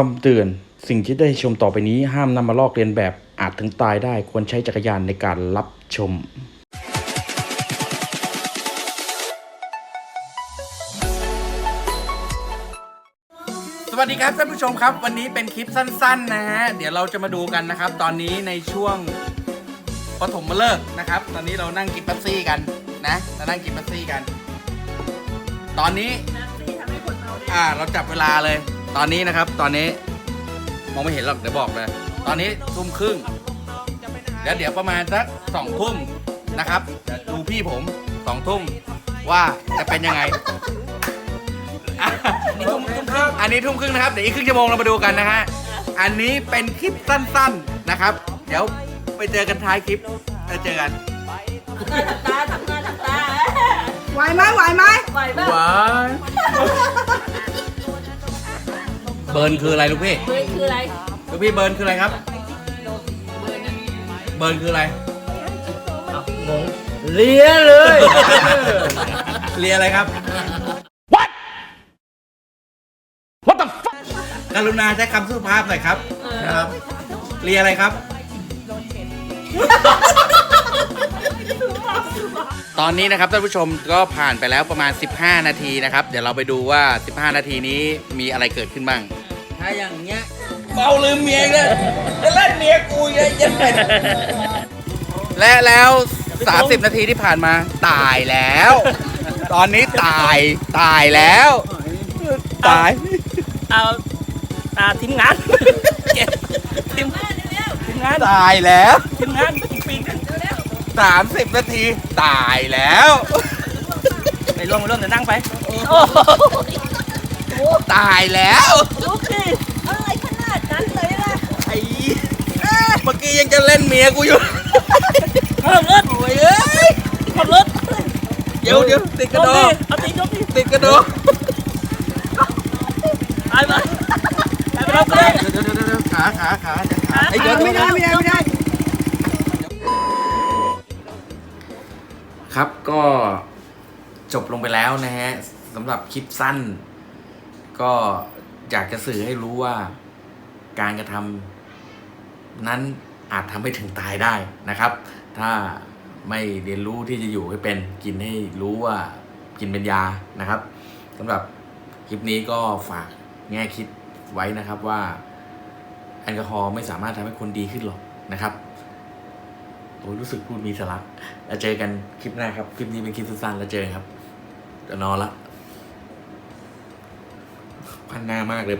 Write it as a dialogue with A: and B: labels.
A: คำเตือน สิ่งที่ได้ชมต่อไปนี้ห้ามนำมาลอกเลียนแบบอาจถึงตายได้ควรใช้จักรยานในการรับชม
B: สวัสดีครับท่านผู้ชมครับ วันนี้เป็นคลิปสั้น ๆ นะฮะ เดี๋ยวเราจะมาดูกันนะครับ ตอนนี้ในช่วงปฐมฤกษ์นะครับ ตอนนี้เรานั่งกินเป๊ปซี่กันนะเรานั่งกินเป๊ปซี่กัน ตอนนี้อ่าเราจับเวลาเลย ตอนนี้นะครับ ตอนนี้มองไม่เห็นหรอกเดี๋ยวบอกเลยตอนนี้ทุ่มครึ่งเดี๋ยวเดี๋ยวประมาณสักสองทุ่มนะครับเดี๋ยวดูพี่ผมสองทุ่มว่าจะเป็นยังไงอะนี่ทุ่มทุ่มครึ่งอันนี้ทุ่มครึ่งนะครับเดี๋ยวอีกครึ่งชั่วโมงเรามาดูกันนะฮะอันนี้เป็นคลิปสั้นๆนะครับ เดี๋ยวไปเจอกันท้ายคลิปแล้วเจอกัน
C: ตาทำหน้าทำตา
D: ไหวไหมไหวไหม
C: ไหวบ้าง
B: ว้าย เบิร์นคืออะไรลูกพี่
C: เฮ้ยคืออะไร
B: ลูกพี่เบิร์นคืออะไรครับ เบิร์นคืออะไร
E: เลี้ยเลย
B: เรียอะไรครับ What What the fuck กรุณาใช้คำสุภาพหน่อยครับครับเรียอะไรครับ ตอนนี้นะครับท่านผู้ชมก็ผ่านไปแล้วประมาณ 15 นาทีนะครับ เดี๋ยวเราไปดูว่า 15 นาทีนี้มีอะไรเกิดขึ้นบ้าง
E: ถ้าอย่างเงี้ย
B: เมาลืมเมียอีกเลยจะเล่นเมียกูยังยังไงและแล้ว 30 นาทีที่ผ่านมาตายแล้ว ตอนนี้ตายตายแล้ว ตาย
E: เอาอ่าทีมงานเก็บทีมทีมงาน
B: ตายแล้ว
E: ทีมงานปีกัน
B: 30 นาที ตายแล้ว
E: ไปร่วมไปร่วมเดี๋ยวนั่งไป
B: ตายแล้ว
C: ลูกสิอะไรขนาดนั้นเลยล่ะ
B: ไอ้ เมื่อกี้ยังจะเล่นเมียกูอยู่
E: ขับรถ
B: โอ้ยเอ้ย
E: ขับรถ
B: เดี๋ยวเดี๋ยวติดกระโดด
E: เอาตีนยกดิ
B: ติดกระโดด
E: ไปไปไปไปรับไปเลย
B: เดี๋ยวเดี๋ยวเดี๋ยวขาขาขาจะขาไอ้เดี๋ยว
D: ไม่ได้ไม่ได้ไม่ได้
B: ครับก็จบลงไปแล้วนะฮะสำหรับคลิปสั้น ก็อยากจะสื่อให้รู้ว่าการกระทำ นั้นอาจทำให้ถึงตายได้นะครับ ถ้าไม่เรียนรู้ที่จะอยู่ให้เป็นกินให้รู้ว่ากินเป็นยานะครับสำหรับคลิปนี้ก็ฝากแง่คิดไว้นะครับว่าแอลกอฮอล์ไม่สามารถทำให้คนดีขึ้นหรอกนะครับโอ้ยรู้สึกพูดมีสาระแล้วเจอกันคลิปหน้าครับ คลิปนี้เป็นคลิปสั้นๆแล้วเจอกันครับจะนอนละพันหน้ามากเลย